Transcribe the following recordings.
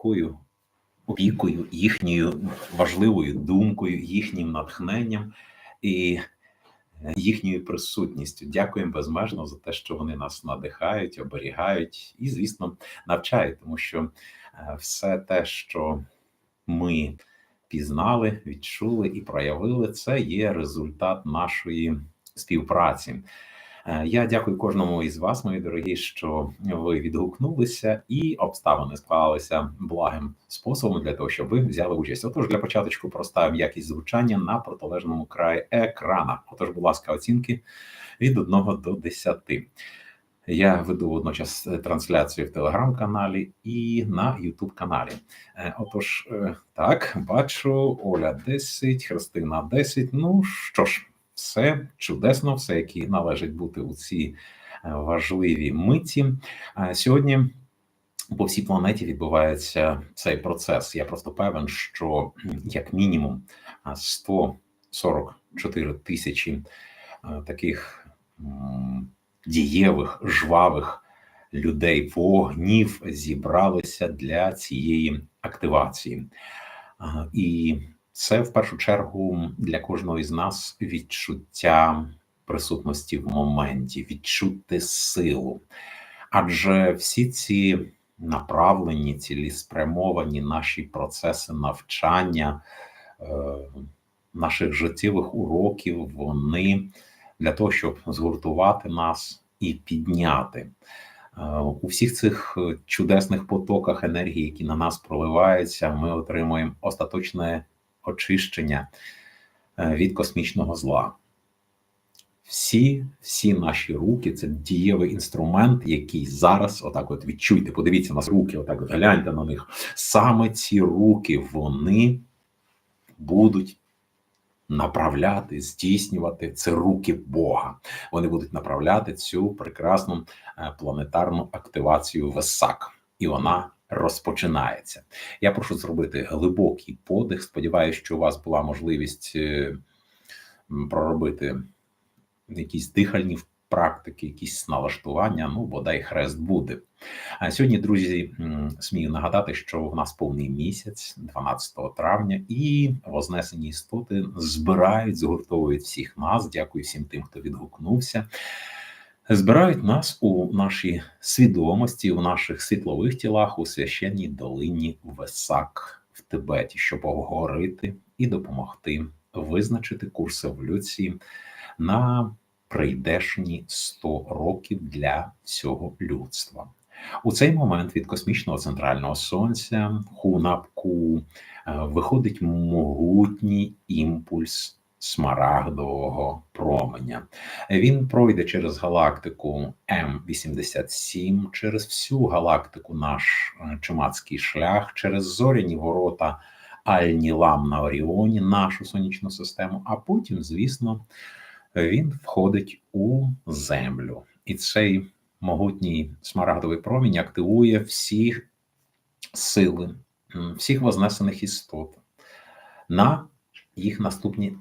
такою опікою, їхньою важливою думкою, їхнім натхненням і їхньою присутністю. Дякуємо безмежно за те, що вони нас надихають, оберігають і, звісно, навчають, тому що е, все те, що ми пізнали, відчули і проявили, це є результат нашої співпраці. Е, Я дякую кожному із вас, мої дорогі, що ви відгукнулися і обставини склалися благим способом для того, щоб ви взяли участь. Отож, для початку проставимо якість звучання на протилежному краї екрана. Отож, будь ласка, оцінки від 1 до 10. Я веду водночас е, трансляцію в телеграм-каналі і на Ютуб каналі. Е, Отож, так, бачу, Оля 10, Христина 10. Ну що ж, все чудесно, все, які належить бути у цій е, важливій миті. Сьогодні по всій планеті відбувається цей процес. Я просто певен, що як мінімум а, 144 тисячі таких дієвих, жвавих людей вогнів зібралися для цієї активації. І це в першу чергу для кожного із нас відчуття присутності в моменті, відчути силу. Адже всі ці направлені, цілеспрямовані наші процеси навчання, е, наших життєвих уроків, вони для того, щоб згуртувати нас і підняти. Е, У всіх цих чудесних потоках енергії, які на нас проливаються, ми отримуємо остаточне очищення е, від космічного зла. Всі, всі наші руки це дієвий інструмент, який зараз, отак, от відчуйте, подивіться на руки, отак от гляньте на них. Саме ці руки вони будуть направляти, здійснювати це руки Бога. Вони будуть направляти цю прекрасну е, планетарну активацію Весак, і вона розпочинається. Я прошу зробити глибокий подих. Сподіваюся, що у вас була можливість е, проробити якісь дихальні практики, якісь налаштування. Ну, бодай хрест буде. А сьогодні, друзі, смію нагадати, що в нас повний місяць, 12 травня, і вознесені істоти збирають, згуртовують всіх нас. Дякую всім тим, хто відгукнувся. Збирають нас у нашій свідомості, у наших світлових тілах у священній долині Весак в Тибеті, щоб обговорити і допомогти визначити курс еволюції на прийдешні 100 років для всього людства. У цей момент від космічного центрального сонця Хунапку е, виходить могутній імпульс смарагдового променя. Він пройде через галактику М87, через всю галактику наш е, чумацький шлях, через зоряні ворота Альнілам на Оріоні, нашу сонячну систему, а потім, звісно, він входить у землю. І цей могутній смарагдовий промінь активує всі сили, всіх вознесених істот на їх наступні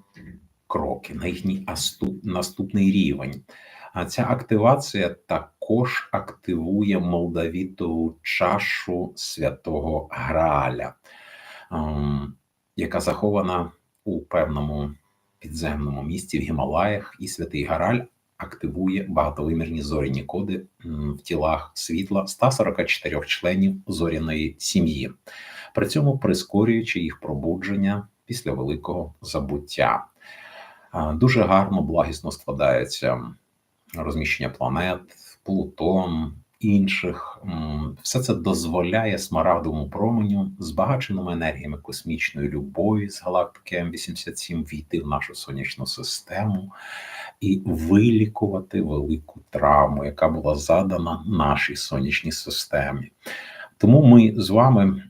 кроки, на їхній асту- наступний рівень. А ця активація також активує молдавітову чашу святого Грааля, ем, яка захована у певному підземному місці в Гімалаях, і святий Граль активує багатовимірні зоряні коди в тілах світла 144 членів зоряної сім'ї, при цьому прискорюючи їх пробудження після великого забуття. Дуже гарно, благісно складається розміщення планет, Плутон, інших. Все це дозволяє смарагдовому променю, збагаченому енергіями космічної любові з галактики М87 війти в нашу сонячну систему і вилікувати велику травму, яка була задана нашій сонячній системі. Тому ми з вами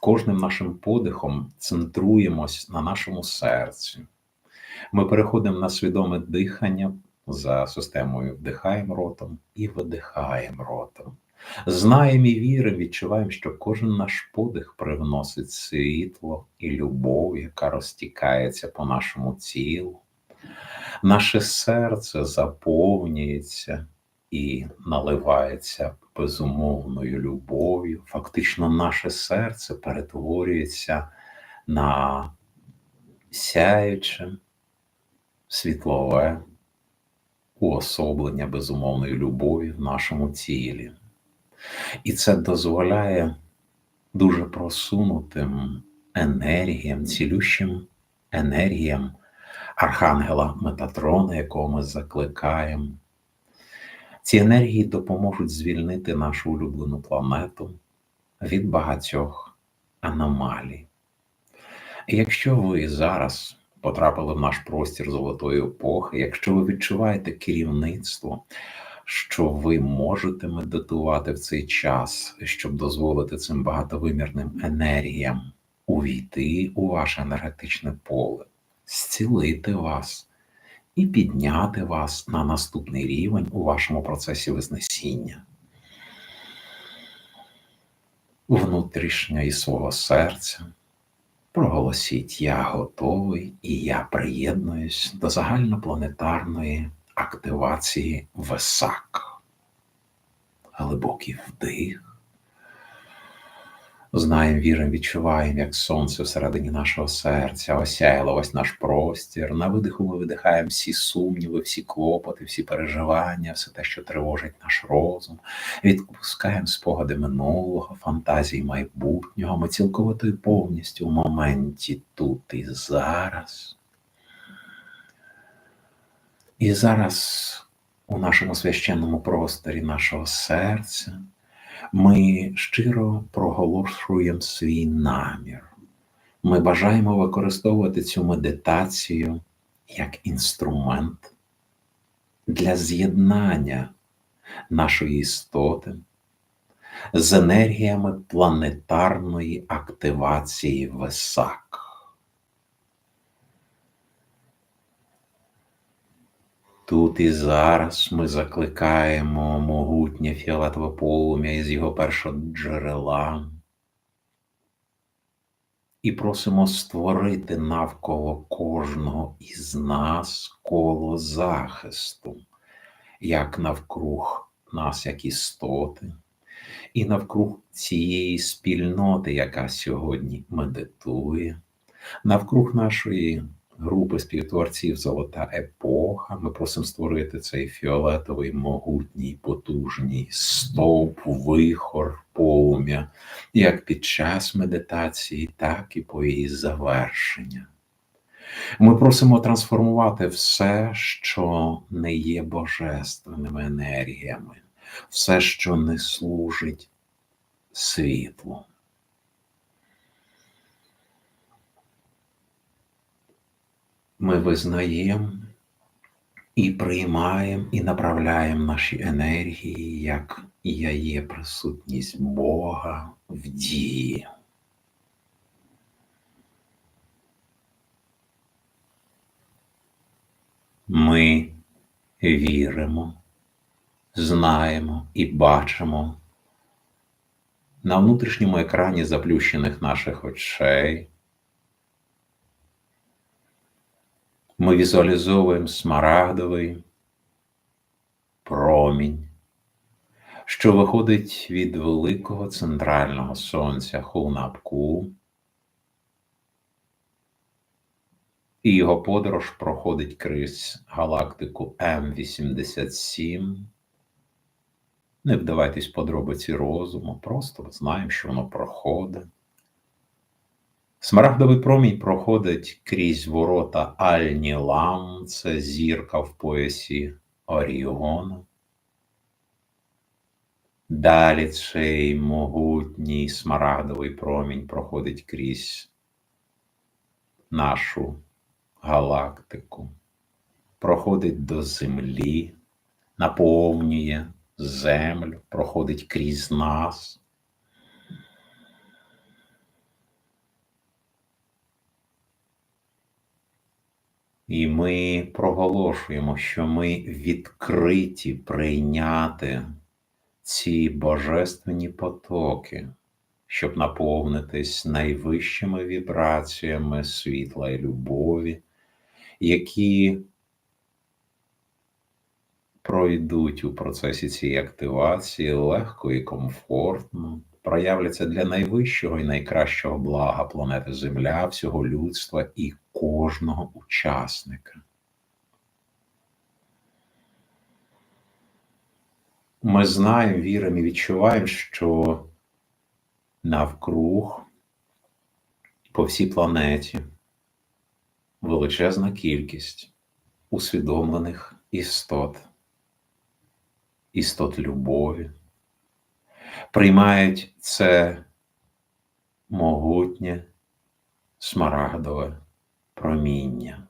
кожним нашим подихом центруємось на нашому серці. Ми переходимо на свідоме дихання за системою вдихаємо ротом і видихаємо ротом. Знаємо і віримо, відчуваємо, що кожен наш подих привносить світло і любов, яка розтікається по нашому тілу. Наше серце заповнюється і наливається безумовною любов'ю. Фактично, наше серце перетворюється на сяюче, світлове уособлення безумовної любові в нашому тілі. І це дозволяє дуже просунутим енергіям, цілющим енергіям Архангела Метатрона, якого ми закликаємо. Ці енергії допоможуть звільнити нашу улюблену планету від багатьох аномалій. І якщо ви зараз потрапили в наш простір золотої епохи, якщо ви відчуваєте керівництво, що ви можете медитувати в цей час, щоб дозволити цим багатовимірним енергіям увійти у ваше енергетичне поле, зцілити вас і підняти вас на наступний рівень у вашому процесі Вознесіння. Внутрішньо із свого серця проголосіть Я готовий і я приєднуюсь до загальнопланетарної активації Весак. Глибокий вдих. Знаємо, віримо, відчуваємо, як сонце всередині нашого серця осяяло ось наш простір. На видиху ми видихаємо всі сумніви, всі клопоти, всі переживання, все те, що тривожить наш розум. Відпускаємо спогади минулого, фантазії майбутнього. Ми цілковито і повністю в моменті тут і зараз. І зараз у нашому священному просторі нашого серця ми щиро проголошуємо свій намір. Ми бажаємо використовувати цю медитацію як інструмент для з'єднання нашої істоти з енергіями планетарної активації Весак. Тут і зараз ми закликаємо могутнє фіолетове полум'я із його першого джерела і просимо створити навколо кожного із нас коло захисту, як навкруг нас, як істоти, і навкруг цієї спільноти, яка сьогодні медитує, навкруг нашої групи співтворців Золота епоха. Ми просимо створити цей фіолетовий, могутній, потужний стовп, вихор, полум'я, як під час медитації, так і по її завершення. Ми просимо трансформувати все, що не є божественними енергіями, все, що не служить світлу. Ми визнаємо і приймаємо і направляємо наші енергії, як я є присутність Бога в дії. Ми віримо, знаємо і бачимо на внутрішньому екрані заплющених наших очей. Ми візуалізовуємо смарагдовий промінь, що виходить від великого центрального сонця Хунапку, і його подорож проходить крізь галактику М87. Не вдавайтесь подробиці розуму, просто знаємо, що воно проходить. Смарагдовий промінь проходить крізь ворота Альнілам, це зірка в поясі Оріона. Далі цей могутній смарагдовий промінь проходить крізь нашу галактику, проходить до землі, наповнює землю, проходить крізь нас. І ми проголошуємо, що ми відкриті прийняти ці божественні потоки, щоб наповнитись найвищими вібраціями світла і любові, які пройдуть у процесі цієї активації легко і комфортно, проявляться для найвищого і найкращого блага планети Земля, всього людства і кожного учасника. Ми знаємо, віримо і відчуваємо, що навкруг по всій планеті величезна кількість усвідомлених істот, істот любові, приймають це могутнє смарагдове проміння.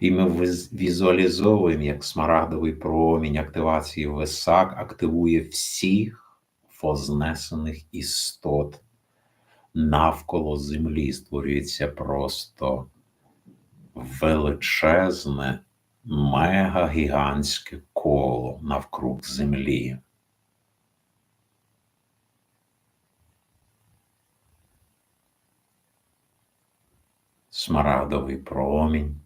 І ми візуалізовуємо, як смарагдовий промінь активації висак активує всіх вознесених істот. Навколо землі створюється просто величезне, мегагігантське коло навкруг землі. Смарагдовий промінь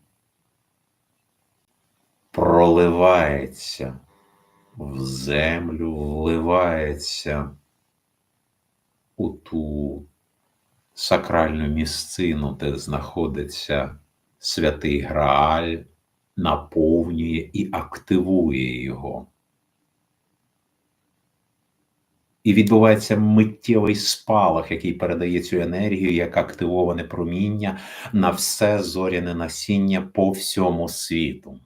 проливається в землю, вливається у ту сакральну місцину, де знаходиться святий Грааль, наповнює і активує його. І відбувається миттєвий спалах, який передає цю енергію як активоване проміння на все зоряне насіння по всьому світу.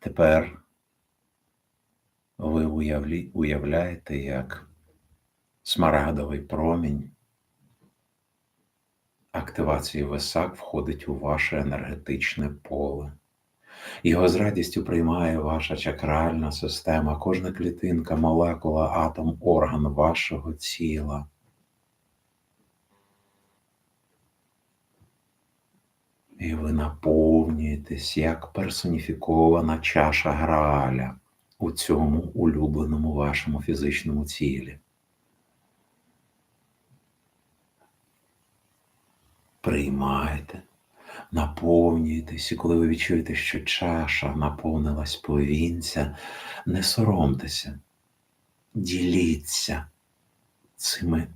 Тепер ви уявляєте, як смарагдовий промінь активації висак входить у ваше енергетичне поле. Його з радістю приймає ваша чакральна система, кожна клітинка, молекула, атом, орган вашого тіла. І ви наповнюєтесь як персоніфікована чаша Грааля у цьому улюбленому вашому фізичному тілі. Приймайте, наповнюєтесь, і коли ви відчуєте, що чаша наповнилась повінця, не соромтеся, діліться цими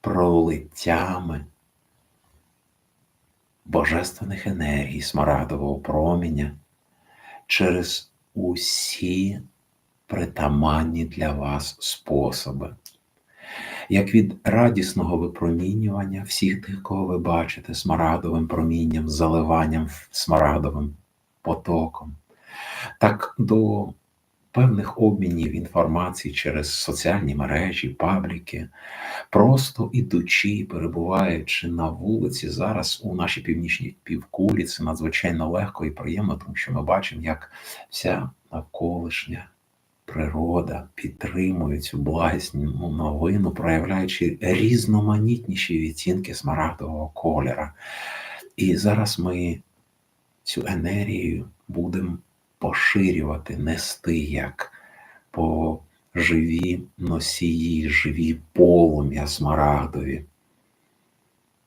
пролиттями божественних енергій смарагдового проміння через усі притаманні для вас способи. Як від радісного випромінювання всіх тих, кого ви бачите, смарагдовим промінням, заливанням смарагдовим потоком, так до певних обмінів інформації через соціальні мережі, пабліки, просто ідучи, перебуваючи на вулиці, зараз у нашій північній півкулі, це надзвичайно легко і приємно, тому що ми бачимо, як вся навколишня природа підтримує цю благісну новину, проявляючи різноманітніші відтінки смарагдового кольора. І зараз ми цю енергію будемо поширювати, нести як по живі носії, живі полум'я смарагдові.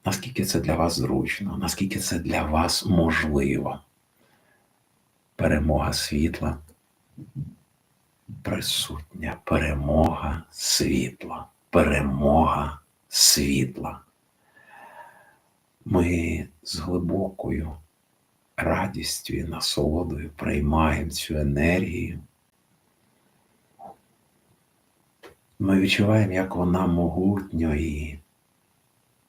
Наскільки це для вас зручно, наскільки це для вас можливо? Перемога світла, присутня перемога світла, перемога світла. Ми з глибокою радістю і насолодою приймаємо цю енергію. Ми відчуваємо, як вона могутньо і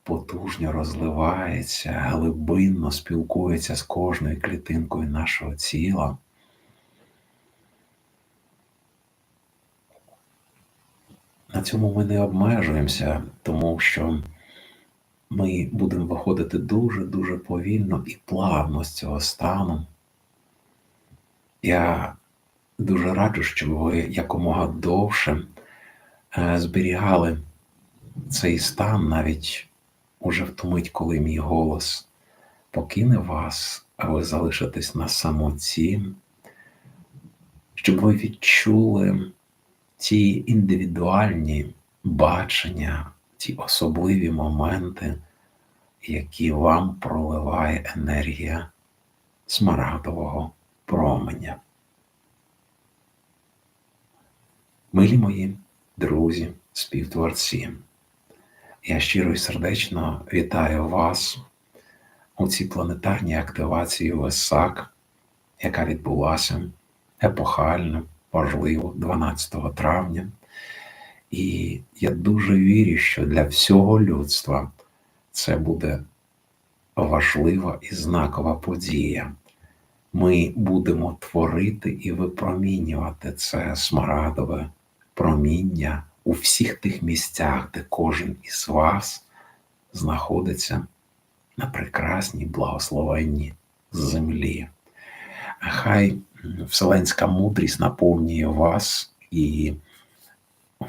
потужно розливається, глибинно спілкується з кожною клітинкою нашого тіла. На цьому ми не обмежуємося, тому що ми будемо виходити дуже-дуже повільно і плавно з цього стану. Я дуже раджу, щоб ви якомога довше е, зберігали цей стан навіть уже в ту мить, коли мій голос покине вас, а ви залишитесь на самоті, щоб ви відчули ті індивідуальні бачення ті особливі моменти, які вам проливає енергія смарагдового променя. Милі мої друзі, співтворці, я щиро і сердечно вітаю вас у цій планетарній активації ВЕСАК, яка відбулася епохально, важливо, 12 травня. І я дуже вірю, що для всього людства це буде важлива і знакова подія. Ми будемо творити і випромінювати це смарагдове проміння у всіх тих місцях, де кожен із вас знаходиться на прекрасній благословенній землі. Хай вселенська мудрість наповнює вас, і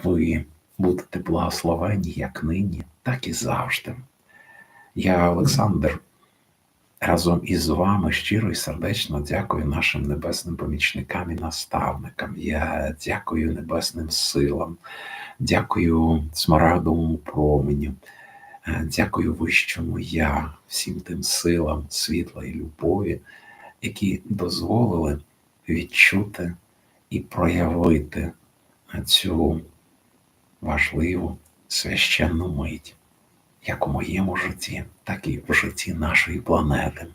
ви будете благословені як нині, так і завжди. Я, Олександр, разом із вами щиро і сердечно дякую нашим небесним помічникам і наставникам. Я дякую небесним силам, дякую смарагдовому променю, дякую вищому я, всім тим силам світла і любові, які дозволили відчути і проявити цю важливу священну мить як у моєму житті, так і в житті нашої планети.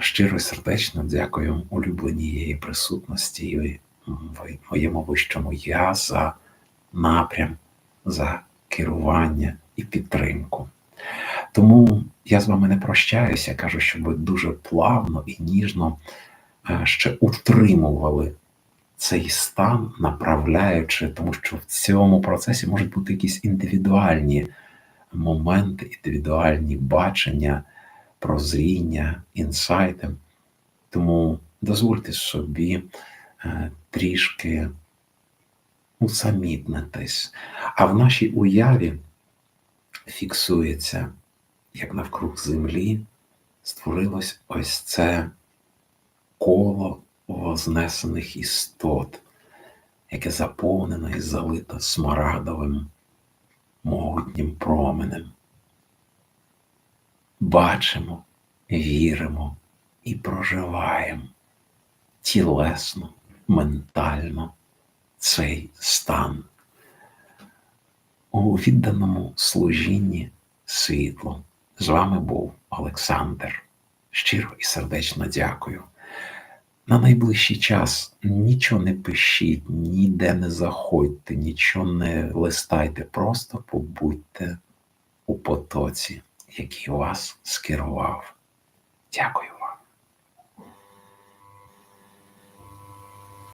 Щиро і сердечно дякую улюбленій її присутності і моєму вищому я за напрям, за керування і підтримку. Тому я з вами не прощаюся, кажу, щоб дуже плавно і ніжно ще утримували цей стан, направляючи, тому що в цьому процесі можуть бути якісь індивідуальні моменти, індивідуальні бачення, прозріння, інсайти. Тому дозвольте собі е, трішки усамітнитись. А в нашій уяві фіксується, як навкруг землі створилось ось це коло вознесених істот, яке заповнено і залито смарагдовим могутнім променем. Бачимо, віримо і проживаємо тілесно, ментально цей стан. У відданому служінні світлу. З вами був Олександр. Щиро і сердечно дякую. На найближчий час нічого не пишіть, ніде не заходьте, нічого не листайте, просто побудьте у потоці, який вас скерував. Дякую.